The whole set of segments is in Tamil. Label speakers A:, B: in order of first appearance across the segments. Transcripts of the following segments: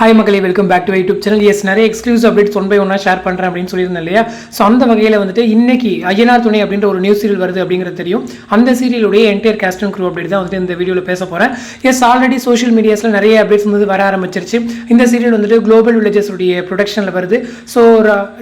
A: ஹாய் மக்களே welcome back to YouTube channel as நிறைய எக்ஸ்க்ளூசிவ் அப்டேட்ஸ் ஒன் பை ஒன்றா ஷேர் பண்ணுறேன் அப்படின்னு சொல்லியிருந்தேன் இல்லையா? ஸோ அந்த வகையில் வந்துட்டு இன்னைக்கு ஐயனார் துணை அப்படின்ற ஒரு நியூஸ் சீரியல் வருது அப்படிங்கிறது தெரியும். அந்த சீரியலுடைய entire cast and crew update தான் வந்துட்டு இந்த வீடியோவில் பேச போகிறேன் எஸ் ஆல்ரெடி சோஷியல் மீடியாஸில் நிறைய அப்டேட்ஸ் வந்து வர ஆரம்பிச்சிருச்சு. இந்த சீரியல் வந்துட்டு குளோபல் வில்லேஜஸ் உடைய ப்ரொடக்ஷனில் வருது. ஸோ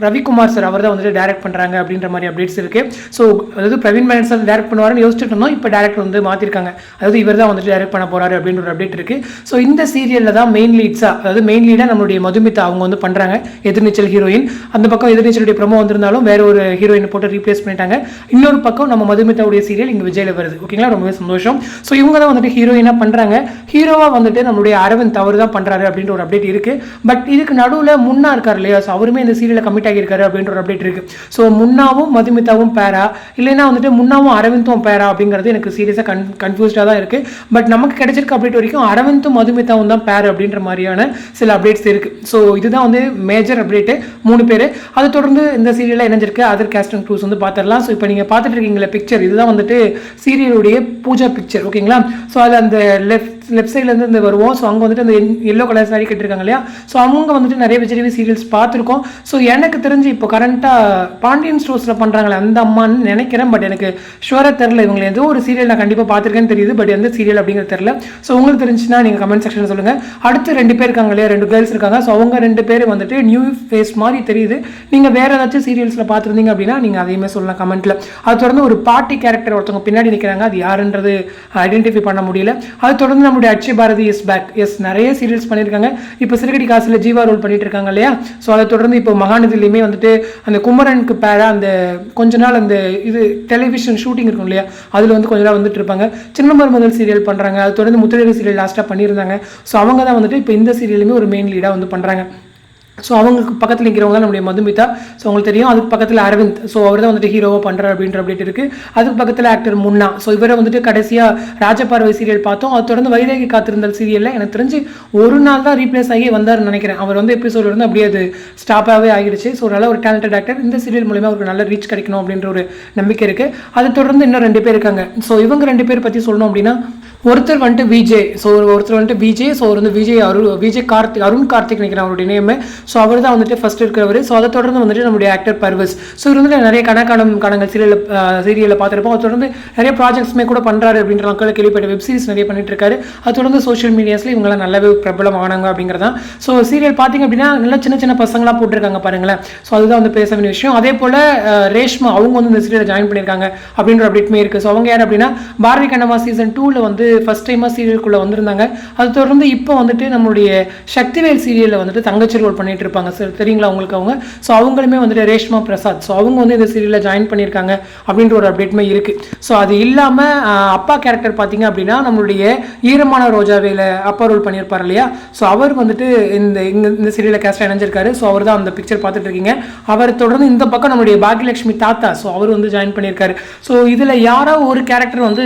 A: ரவிக்குமார் சார் அவர் தான் வந்துட்டு டேரக்ட் பண்ணுறாங்க அப்படின்ற மாதிரி அப்டேட்ஸ் இருக்குது ஸோ அதாவது பிரவீன் மேனன் சார் டேரக்ட் பண்ணுவாருன்னு யோசிச்சுட்டு இருந்தோம் இப்போ டேரக்டர் வந்து மாற்றிருக்காங்க அதாவது இவர் தான் வந்துட்டு டேரக்ட் பண்ண போகிறாரு அப்படின்ற ஒரு அப்டேட் இருக்குது ஸோ இந்த சீரியலில் தான் மெயின் லீட்ஸாக அதாவது மெயின் லீடாக நம்மளுடைய மதுமிதா அவங்க வந்து பண்ணுறாங்க எதிர்நீச்சல் ஹீரோயின் அந்த பக்கம் எதிர்நீச்சலுடைய ப்ரமோ வந்திருந்தாலும் வேற ஒரு ஹீரோயின் போட்டு ரீப்ளேஸ் பண்ணிட்டாங்க. இன்னொரு பக்கம் நம்ம மதுமிதாவுடைய சீரியல் இங்கே விஜயில வருது. ஓகேங்களா ரொம்பவே சந்தோஷம். ஸோ இவங்க தான் வந்துட்டு ஹீரோயினாக பண்ணுறாங்க ஹீரோவாக வந்துட்டு நம்மளுடைய அரவிந்த் அவர் தான் பண்ணுறாரு அப்படின்ற ஒரு அப்டேட் இருக்குது பட் இதுக்கு நடுவில் முன்னா இருக்கார் இல்லையா? ஸோ அவருமே இந்த சீரியலில் கமிட் ஆகியிருக்காரு அப்படின்ற ஒரு அப்டேட் இருக்குது ஸோ முன்னாவும் மதுமிதாவும் பேரா இல்லைன்னா வந்துட்டு முன்னாவும் அரவிந்தும் பேரா அப்படிங்கிறது எனக்கு சீரியஸாக கன் கன்ஃபியூஸ்டாக தான் இருக்குது பட் நமக்கு கிடைச்சிருக்க அப்டேட் வரைக்கும் அரவிந்தும் மதுமிதாவும் தான் பேர் அப்படின்ற மாதிரியான சில அப்டேட்ஸ் இருக்கு. ஸோ இதுதான் வந்து மேஜர் அப்டேட்டு மூணு பேர். அதை தொடர்ந்து இந்த சீரியலில் இணைஞ்சிருக்கு. அதர் கேஸ்ட் அண்ட் க்ரூஸ் வந்து பார்த்துடலாம் ஸோ இப்போ நீங்கள் பார்த்துட்டு இருக்கீங்களா பிக்சர் இதுதான் வந்துட்டு சீரியலுடைய பூஜா பிக்சர் ஓகேங்களா ஸோ அது அந்த லெஃப்ட் லெஃப்ட் சைட்லேருந்து இந்த வருவோம். ஸோ அங்கே வந்துட்டு அந்த எல்லோ கலர் சாரி கட்டிருக்காங்க இல்லையா? ஸோ அவங்க வந்துட்டு நிறைய விஜய் சீரியல்ஸ் பார்த்துருக்கோம். ஸோ எனக்கு தெரிஞ்சு இப்போ கரண்ட்டாக பாண்டியன் ஸ்டோர்ஸில் பண்ணுறாங்களே அந்த அம்மான்னு நினைக்கிறேன். பட் எனக்கு ஷுவராக தெரில இவங்க ஏதோ ஒரு சீரியல் நான் கண்டிப்பாக பார்த்துருக்கேன்னு தெரியுது. பட் எந்த சீரியல் அப்படிங்கிறது தெரில ஸோ உங்களுக்கு தெரிஞ்சுன்னா நீங்கள் கமெண்ட் செக்ஷனில் சொல்லுங்கள் அடுத்து ரெண்டு பேர் இருக்காங்க இல்லையா? ரெண்டு கேர்ள்ஸ் இருக்காங்க. ஸோ அவங்க ரெண்டு பேர் வந்துட்டு நியூ ஃபேஸ் மாதிரி தெரியுது. நீங்கள் வேறு ஏதாச்சும் சீரியல்ஸில் பார்த்துருந்தீங்க அப்படின்னா நீங்கள் அதையுமே சொல்லலாம் கமெண்ட்டில் அது தொடர்ந்து ஒரு பார்ட்டி கேரக்டர் ஒருத்தவங்க பின்னாடி நிற்கிறாங்க அது யாருன்றது ஐடென்டிஃபை பண்ண முடியல. அது தொடர்ந்து நம்மளுடைய Akshaya Bharathi is back as நிறைய சீரியல்ஸ் பண்ணியிருக்காங்க. இப்போ சிறுகடி காசில் ஜீவா ரோல் பண்ணிட்டு இருக்காங்க இல்லையா? ஸோ அதை தொடர்ந்து இப்போ மகாநதிலையுமே வந்துட்டு அந்த குமரனுக்கு பேரா அந்த கொஞ்ச நாள் அந்த இது டெலிவிஷன் ஷூட்டிங் இருக்கும் இல்லையா? அதில் வந்து கொஞ்ச நாள் வந்துட்டு இருப்பாங்க சின்ன முதல் சீரியல் பண்ணுறாங்க அது தொடர்ந்து முத்திரை சீரியல் லாஸ்ட்டாக பண்ணியிருந்தாங்க. ஸோ அவங்க தான் வந்துட்டு இப்போ இந்த சீரியலுமே ஒரு மெயின் லீடாக வந்து பண்ணுறாங்க ஸோ அவங்களுக்கு பக்கத்தில் நிற்கிறவங்க தான் நம்முடைய மதுமிதா ஸோ அவங்களுக்கு தெரியும். அதுக்கு பக்கத்தில் அரவிந்த். ஸோ அவர் தான் வந்துட்டு ஹீரோவாக பண்ணுறாரு அப்படின்ற அப்டேட் இருக்குது அதுக்கு பக்கத்தில் ஆக்டர் முன்னா. ஸோ இவரை வந்துட்டு கடைசியாக ராஜபார்வை சீரியல் பார்த்தோம். அது தொடர்ந்து வைரேகி காத்திருந்த சீரியலில் எனக்கு தெரிஞ்சு ஒரு நாள் தான் ரீப்ளேஸ் ஆகி வந்தார்னு நினைக்கிறேன். அவர் வந்து எபிசோட் இருந்து அப்படியே அது ஸ்டாப்பாகவே ஆகிடுச்சு. ஸோ நல்ல ஒரு டேலண்டட் ஆக்டர் இந்த சீரியல் மூலிமா அவருக்கு நல்ல ரீச் கிடைக்கணும் அப்படின்ற ஒரு நம்பிக்கை இருக்குது அது தொடர்ந்து இன்னும் ரெண்டு பேர் இருக்காங்க. ஸோ இவங்க ரெண்டு பேர் பற்றி சொல்லணும் அப்படின்னா ஒருத்தர் வந்துட்டு விஜய் ஸோ ஒருத்தர் வந்துட்டு விஜய் ஸோ அவர் வந்து விஜய் அருள் விஜய் கார்த்திக் அருண் கார்த்திக் நினைக்கிறேன் அவருடைய நேம் ஸோ அவர் தான் வந்துட்டு ஃபர்ஸ்ட் இருக்கிறவர். ஸோ அதை தொடர்ந்து வந்துட்டு நம்முடைய ஆக்டர் பர்வஸ். ஸோ இவர் வந்துட்டு நிறைய கணக்கான கணங்கள் சீரியலில் சீரியலில் பார்த்துருப்போம். அது தொடர்ந்து நிறைய ப்ராஜெக்ட்ஸுமே கூட பண்ணுறாரு அப்படின்ற மக்கள் கேள்விப்பட்ட வெப் சீரிஸ் நிறைய பண்ணிட்டு இருக்காரு அது தொடர்ந்து சோஷியல் மீடியாஸில் இவங்களாம் நல்லாவே பிரபலம் ஆனாங்க அப்படிங்கிறதான். ஸோ சீரியல் பார்த்தீங்க அப்படின்னா நல்லா சின்ன சின்ன பசங்களாக போட்டிருக்காங்க பாருங்களேன். ஸோ அதுதான் வந்து பேச வேண்டிய விஷயம். அதே போல் ரேஷ்மா அவங்க வந்து இந்த சீரியலை ஜாயின் பண்ணியிருக்காங்க அப்படின்ற அப்டேட்மே இருக்குது ஸோ அவங்க யார் அப்படின்னா பாரதி கண்ணம்மா சீசன் டூவில் வந்து ஃபஸ்ட் டைமாக சீரியலுக்குள்ளே வந்திருந்தாங்க. அது தொடர்ந்து இப்போ வந்துட்டு நம்மளுடைய சக்திவேல் சீரியலில் வந்துட்டு தங்கச்சி ரோல் பண்ணிட்டு இருப்பாங்க. சார் தெரியுங்களா உங்களுக்கு அவங்க? ஸோ அவங்களுமே வந்துட்டு ரேஷ்மா பிரசாத். ஸோ அவங்க வந்து இந்த சீரியலில் ஜாயின் பண்ணியிருக்காங்க அப்படின்ற ஒரு அப்டேட்மே இருக்குது ஸோ அது இல்லாமல் அப்பா கேரக்டர் பார்த்தீங்க அப்படின்னா நம்மளுடைய ஈரமான ரோஜாவேல அப்பா ரோல் பண்ணியிருப்பார் இல்லையா? ஸோ அவர் வந்துட்டு இந்த இந்த சீரியலில் கேஸ்ட் இணைஞ்சிருக்காரு. ஸோ அவர் தான் அந்த பிக்சர் பார்த்துட்டு இருக்கீங்க. அவர் தொடர்ந்து இந்த பக்கம் நம்மளுடைய பாக்யலட்சுமி தாத்தா. ஸோ அவர் வந்து ஜாயின் பண்ணியிருக்காரு. ஸோ இதில் யாரோ ஒரு கேரக்டர் வந்து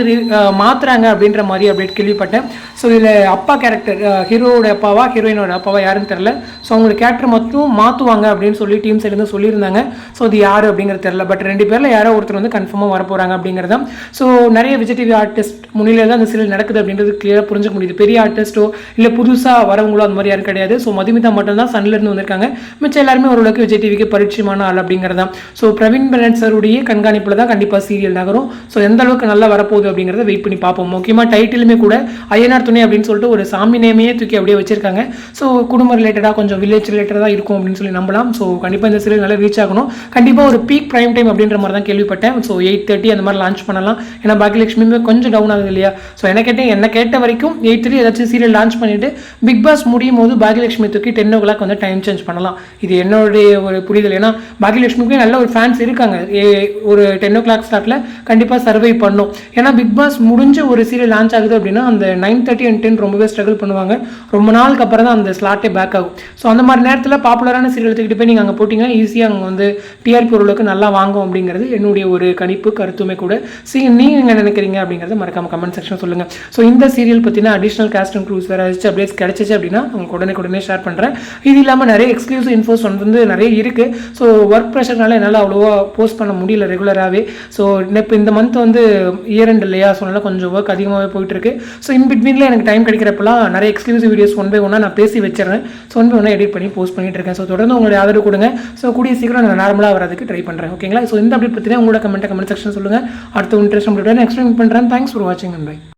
A: மாத்துறாங்க அப்படின்ற மாதிரி அப்டேட் கேள்விப்பட்டேன். ஸோ இதில் அப்பா கேரக்டர் ஹீரோட அப்பாவா ஹீரோயினோட அப்பாவா யாருன்னு தெரில ஸோ அவங்களோட கேரக்டர் மட்டும் மாற்றுவாங்க அப்படின்னு சொல்லி டீம் சைடுலேருந்து சொல்லியிருந்தாங்க. ஸோ அது யார் அப்படிங்கிறது தெரில பட் ரெண்டு பேரில் யாரோ ஒருத்தர் வந்து கன்ஃபார்மாக வரப்போகிறாங்க அப்படிங்கிறத. ஸோ நிறைய விஜய் டிவி ஆர்டிஸ்ட் முன்னிலையில் தான் அந்த சீரியல் நடக்குது அப்படின்றது கிளியராக புரிஞ்சுக்க முடியுது. பெரிய ஆர்டிஸ்ட்டோ இல்லை புதுசாக வரவங்களோ அந்த மாதிரி யாரும் கிடையாது. ஸோ மதுமிதா மட்டும்தான் சன்லேருந்து வந்திருக்காங்க. மிச்சம் எல்லாருமே ஓரளவுக்கு விஜய் டிவிக்கு பரிச்சயமான ஆள் அப்படிங்கிறது. தான் ஸோ பிரவீன் பெனட் சருடைய கண்காணிப்பில் தான் கண்டிப்பாக சீரியல் நகரும். ஸோ எந்த அளவுக்கு நல்லா வரப்போகுது அப்படிங்கிறத வெயிட் பண்ணி பார்ப்போம். முக்கியமாக டைட்டிலுமே கூட ஐயனார் துணை அப்படின்னு சொல்லிட்டு ஒரு சாமி நேமையே தூக்கி அப்படியே வச்சிருக்காங்க. ஸோ குடும்ப ரிலேட்டடாக கொஞ்சம் வில்லேஜ் ரிலேட்டடாக இருக்கும் அப்படின்னு சொல்லி நம்பலாம். ஸோ கண்டிப்பாக இந்த சீரியல் நல்லா ரீச் ஆகணும். கண்டிப்பாக ஒரு பீக் ப்ரைம் டைம் அப்படின்ற மாதிரி தான் கேள்விப்பட்டேன். ஸோ எயிட் தேர்ட்டி அந்த மாதிரி லான்ச் பண்ணலாம். ஏன்னா பாக்கியலட்சுமியுமே கொஞ்சம் டவுன் ஆகுது இல்லையா? ஸோ என்ன கேட்டேன்? என்ன கேட்ட வரைக்கும் எயிட் த்ரீ ஏதாச்சும் சீரியல் லான்ச் பண்ணிட்டு பிக் பாஸ் முடியும் போது பாகியலட்சுமி தூக்கி டென் ஓ கிளாக் வந்து டைம் சேஞ்ச் பண்ணலாம். இது என்னுடைய ஒரு புரிதல். ஏன்னா பாகியலட்சுமிக்கு நல்ல ஒரு ஃபேன்ஸ் இருக்காங்க. ஏ- ஒரு டென் ஓ கிளாக் ஸ்டார்ட்ல கண்டிப்பாக சர்வை பண்ணும். ஏன்னா பிக் பாஸ் முடிஞ்ச ஒரு சீரியல் லான்ச் ஆகுது அப்படின்னா அந்த நைன் தேர்ட்டி அண்ட் டென் ரொம்பவே ஸ்ட்ரகிள் பண்ணுவாங்க. ரொம்ப நாளுக்கு அப்புறம் தான் அந்த ஸ்லாட்டே பேக் ஆகும். ஸோ அந்த மாதிரி நேரத்தில் பாப்புலரான சீரியல் எடுத்துக்கிட்டு போய் நீங்கள் அங்கே போட்டிங்கன்னா ஈஸியாக அங்கே வந்து டிஆர்பி ஓரளவுக்கு நல்லா வாங்கும் அப்படிங்கிறது என்னுடைய ஒரு கணிப்பு கருத்துமே கூட. சி நீங்கள் என்ன நினைக்கிறீங்க அப்படிங்கிறத மறக்காம கமெண்ட் செக்ஷன் சொல்லுங்கள் ஸோ இந்த சீரியல் பற்றின அடிஷனல் காஸ்ட் அண்ட் க்ரூஸ் வேறு ஆச்சு அப்டேட்ஸ் கிடச்சிச்சு அப்படின்னா உங்களுக்கு உடனே உடனே ஷேர் பண்ணுறேன் இது இல்லாமல் நிறைய எக்ஸ்க்ளூசிவ் இன்ஃபோஸ் வந்து நிறைய இருக்குது ஸோ ஒர்க் ப்ரெஷர்னால என்னால் அவ்வளோவா போஸ்ட் பண்ண முடியல ரெகுலராகவே ஸோ இப்போ இந்த மந்த் வந்து இயர் எண்ட் இல்லையா? ஸோ கொஞ்சம் ஒர்க் அதிகமாகவே போய் போயிட்டுருக்கு. ஸோ இன் பிட்வீனில் எனக்கு டைம் கிடைக்கிறப்பெல்லாம் நிறைய எக்ஸ்க்ளூசிவ் வீடியோஸ் ஒன் பை ஒன்னாக நான் பேசி வச்சிடறேன். ஸோ ஒன் பை ஒன்னாக எடிட் பண்ணி போஸ்ட் பண்ணிட்டு இருக்கேன். ஸோ தொடர்ந்து உங்களுடைய ஆதரவு கொடுங்க. ஸோ கூடிய சீக்கிரம் நான் நார்மலாக வரதுக்கு ட்ரை பண்ணுறேன் ஓகேங்களா ஸோ இந்த அப்டேட் பற்றினா உங்களோட கமெண்ட் கமெண்ட் செக்ஷன் சொல்லுங்கள் அடுத்த இன்ட்ரெஸ்ட் அப்டேட் நெக்ஸ்ட் டைம் பண்ணுறேன் தேங்க்ஸ் ஃபார் வாட்சிங் அண்ட் பை